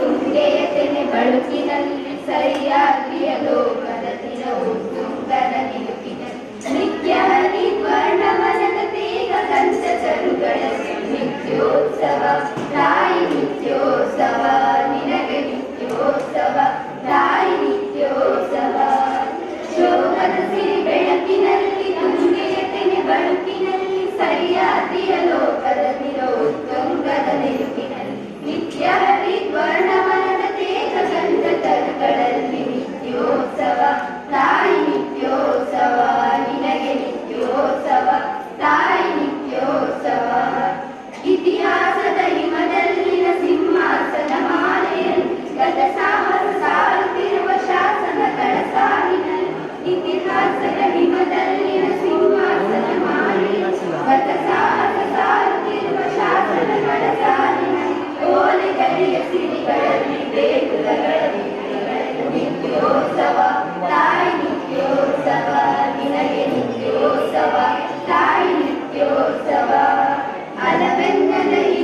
ತುಂಗೆಯ ತೆನೆ ಬಳುಕಿನಲ್ಲಿ ಸರಿಯಾಗಿಯ Amén.